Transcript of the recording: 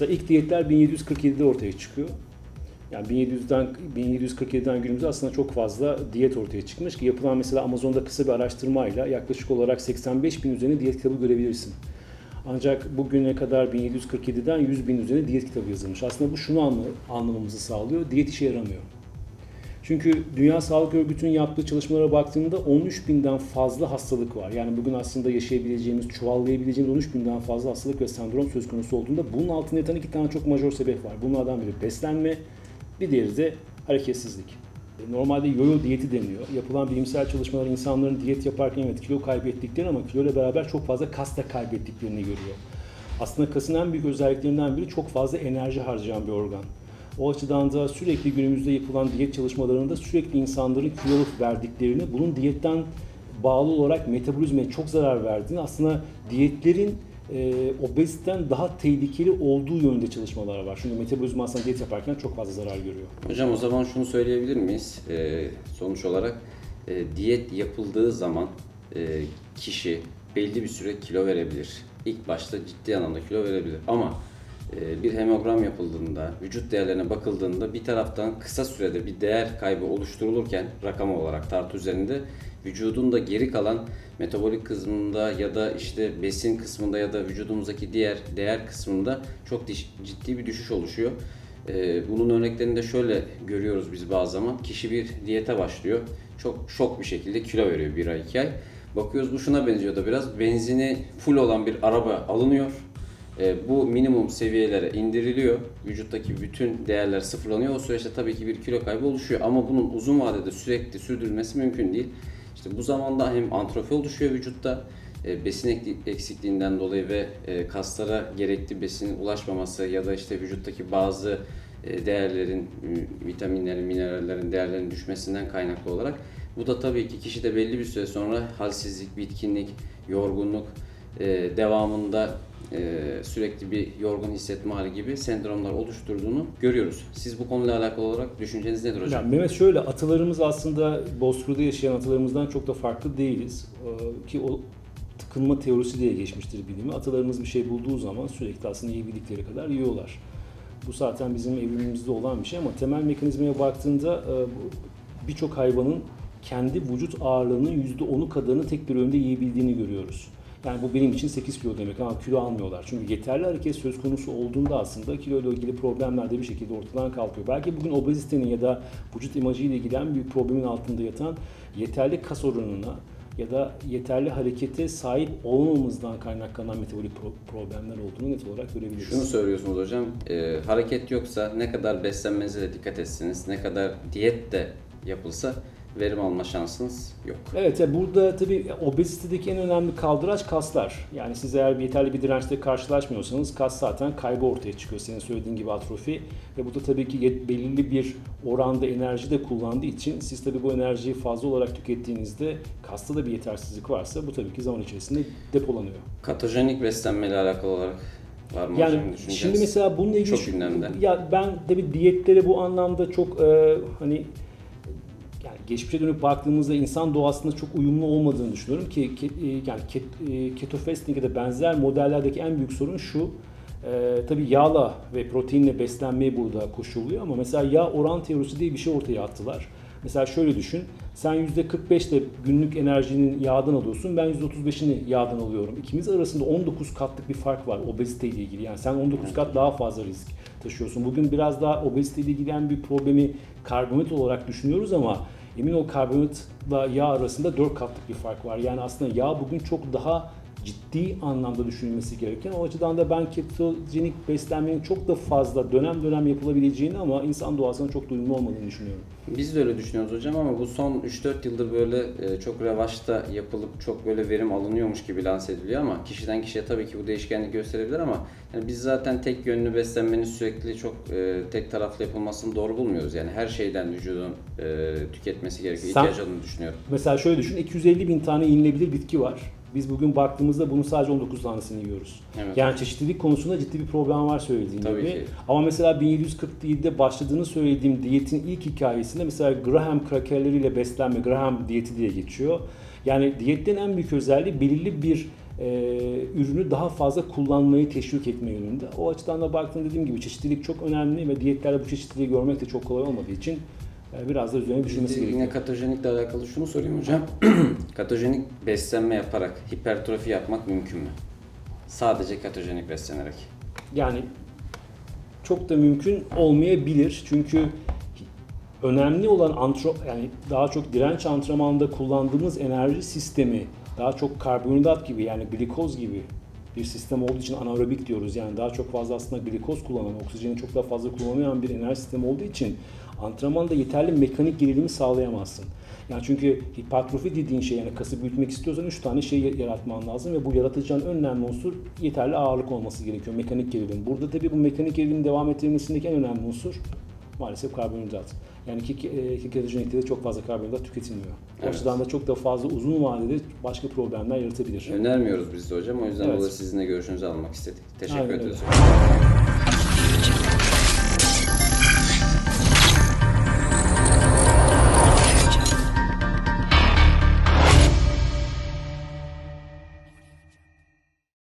Mesela ilk diyetler 1747'de ortaya çıkıyor. Yani 1700'den 1747'den günümüze aslında çok fazla diyet ortaya çıkmış ki yapılan mesela Amazon'da kısa bir araştırmayla yaklaşık olarak 85 bin üzerine diyet kitabı görebilirsin. Ancak bugüne kadar 1747'den 100 bin üzerine diyet kitabı yazılmış. Aslında bu şunu anla, anlamamızı sağlıyor. Diyet işe yaramıyor. Çünkü Dünya Sağlık Örgütü'nün yaptığı çalışmalara baktığında 13 binden fazla hastalık var. Yani bugün aslında yaşayabileceğimiz, çuvallayabileceğimiz 13 binden fazla hastalık ve sendrom söz konusu olduğunda bunun altında yatan iki tane çok majör sebep var. Bunlardan biri beslenme, bir diğeri de hareketsizlik. Normalde yoyo diyeti deniyor. Yapılan bilimsel çalışmalar insanların diyet yaparken evet kilo kaybettiklerini ama kilo ile beraber çok fazla kas da kaybettiklerini görüyor. Aslında kasın en büyük özelliklerinden biri çok fazla enerji harcayan bir organ. O açıdan da sürekli günümüzde yapılan diyet çalışmalarında sürekli insanların kiloluk verdiklerini, bunun diyetten bağlı olarak metabolizmaya çok zarar verdiğini, aslında diyetlerin e, obeziten daha tehlikeli olduğu yönünde çalışmalar var. Çünkü metabolizma aslında diyet yaparken çok fazla zarar görüyor. Hocam o zaman şunu söyleyebilir miyiz? Ee, sonuç olarak e, diyet yapıldığı zaman e, kişi belli bir süre kilo verebilir. İlk başta ciddi anlamda kilo verebilir ama e, bir hemogram yapıldığında, vücut değerlerine bakıldığında bir taraftan kısa sürede bir değer kaybı oluşturulurken rakam olarak tartı üzerinde vücudun da geri kalan metabolik kısmında ya da işte besin kısmında ya da vücudumuzdaki diğer değer kısmında çok ciddi bir düşüş oluşuyor. Ee, bunun örneklerini de şöyle görüyoruz biz bazı zaman. Kişi bir diyete başlıyor. Çok şok bir şekilde kilo veriyor bir ay iki ay. Bakıyoruz bu şuna benziyor da biraz. Benzini full olan bir araba alınıyor. Ee, bu minimum seviyelere indiriliyor. Vücuttaki bütün değerler sıfırlanıyor. O süreçte tabii ki bir kilo kaybı oluşuyor. Ama bunun uzun vadede sürekli sürdürülmesi mümkün değil. İşte bu zamanda hem antrofi oluşuyor vücutta e, besin eksikliğinden dolayı ve e, kaslara gerekli besinin ulaşmaması ya da işte vücuttaki bazı e, değerlerin, vitaminlerin, minerallerin değerlerinin düşmesinden kaynaklı olarak bu da tabii ki kişide belli bir süre sonra halsizlik, bitkinlik, yorgunluk e, devamında e, sürekli bir yorgun hissetme hali gibi sendromlar oluşturduğunu görüyoruz. Siz bu konuyla alakalı olarak düşünceniz nedir hocam? Yani Mehmet şöyle, atalarımız aslında Bozkır'da yaşayan atalarımızdan çok da farklı değiliz. Ee, Ki o tıkınma teorisi diye geçmiştir bilimi. Atalarımız bir şey bulduğu zaman sürekli aslında yiyebildikleri kadar yiyorlar. Bu zaten bizim evrimimizde olan bir şey ama temel mekanizmaya baktığında e, birçok hayvanın kendi vücut ağırlığının %10'u kadarını tek bir öğünde yiyebildiğini görüyoruz. Yani bu benim için 8 kilo demek ama kilo almıyorlar. Çünkü yeterli hareket söz konusu olduğunda aslında kilo ile ilgili problemler de bir şekilde ortadan kalkıyor. Belki bugün obezitenin ya da vücut imajı ile ilgili en büyük problemin altında yatan yeterli kas oranına ya da yeterli harekete sahip olmamamızdan kaynaklanan metabolik pro- problemler olduğunu net olarak görebiliriz. Şunu söylüyorsunuz hocam, e, hareket yoksa ne kadar beslenmenize de dikkat etsiniz, ne kadar diyet de yapılsa verim alma şansınız yok. Evet ya burada tabii obezitedeki en önemli kaldıraç kaslar. Yani siz eğer bir yeterli bir dirençle karşılaşmıyorsanız kas zaten kaybı ortaya çıkıyor. Senin söylediğin gibi atrofi ve bu da tabii ki belirli bir oranda enerji de kullandığı için siz tabii bu enerjiyi fazla olarak tükettiğinizde kasta da bir yetersizlik varsa bu tabii ki zaman içerisinde depolanıyor. Katojenik beslenmeyle alakalı olarak var mı Yani şimdi mesela bununla ilgili Çok gündemde. ya ben tabii diyetlere bu anlamda çok e, hani yani geçmişe dönüp baktığımızda insan doğasında çok uyumlu olmadığını düşünüyorum ki ke- e, yani ket, e, keto fasting ya da benzer modellerdeki en büyük sorun şu. E, tabii yağla ve proteinle beslenmeye burada koşuluyor ama mesela yağ oran teorisi diye bir şey ortaya attılar. Mesela şöyle düşün. Sen %45 ile günlük enerjinin yağdan alıyorsun. Ben %35'ini yağdan alıyorum. İkimiz arasında 19 katlık bir fark var obezite ile ilgili. Yani sen 19 kat daha fazla risk taşıyorsun. Bugün biraz daha obezite ile ilgili en büyük problemi karbonhidrat olarak düşünüyoruz ama emin ol karbonhidratla yağ arasında 4 katlık bir fark var. Yani aslında yağ bugün çok daha ciddi anlamda düşünülmesi gereken. O açıdan da ben ketojenik beslenmenin çok da fazla dönem dönem yapılabileceğini ama insan doğasına çok da uyumlu olmadığını düşünüyorum. Biz de öyle düşünüyoruz hocam ama bu son 3-4 yıldır böyle e, çok revaçta yapılıp çok böyle verim alınıyormuş gibi lanse ediliyor ama kişiden kişiye tabii ki bu değişkenlik gösterebilir ama yani biz zaten tek yönlü beslenmenin sürekli çok e, tek taraflı yapılmasını doğru bulmuyoruz. Yani her şeyden vücudun e, tüketmesi gerekiyor. Sen- İhtiyacı olduğunu düşünüyorum. Mesela şöyle düşün 250 bin tane yenilebilir bitki var. Biz bugün baktığımızda bunun sadece 19 tanesini yiyoruz. Evet. Yani çeşitlilik konusunda ciddi bir problem var söylediğin Tabii gibi. ki. Ama mesela 1747'de başladığını söylediğim diyetin ilk hikayesinde mesela Graham krakerleriyle beslenme, Graham diyeti diye geçiyor. Yani diyetten en büyük özelliği belirli bir e, ürünü daha fazla kullanmayı teşvik etme yönünde. O açıdan da baktığımda dediğim gibi çeşitlilik çok önemli ve diyetlerde bu çeşitliliği görmek de çok kolay olmadığı için biraz da üzerine düşünmesi gerekiyor. Yine katojenikle alakalı şunu sorayım hocam. katojenik beslenme yaparak hipertrofi yapmak mümkün mü? Sadece katojenik beslenerek. Yani çok da mümkün olmayabilir. Çünkü önemli olan antro yani daha çok direnç antrenmanında kullandığımız enerji sistemi daha çok karbonhidrat gibi yani glikoz gibi bir sistem olduğu için anaerobik diyoruz. Yani daha çok fazla aslında glikoz kullanan, oksijeni çok daha fazla kullanamayan bir enerji sistemi olduğu için antrenmanda yeterli mekanik gerilimi sağlayamazsın. Yani çünkü hipertrofi dediğin şey yani kası büyütmek istiyorsan 3 tane şey yaratman lazım ve bu yaratacağın önemli unsur yeterli ağırlık olması gerekiyor. Mekanik gerilim. Burada tabii bu mekanik gerilimin devam ettirilmesindeki en önemli unsur maalesef karbonhidrat. Yani ki, e, ketojenikte de çok fazla karbonhidrat tüketilmiyor. O Evet. açıdan da çok da fazla uzun vadede başka problemler yaratabilir. Önermiyoruz biz de hocam. O yüzden Evet. burada sizin de görüşünüzü almak istedik. Teşekkür Aynen ederiz. hocam.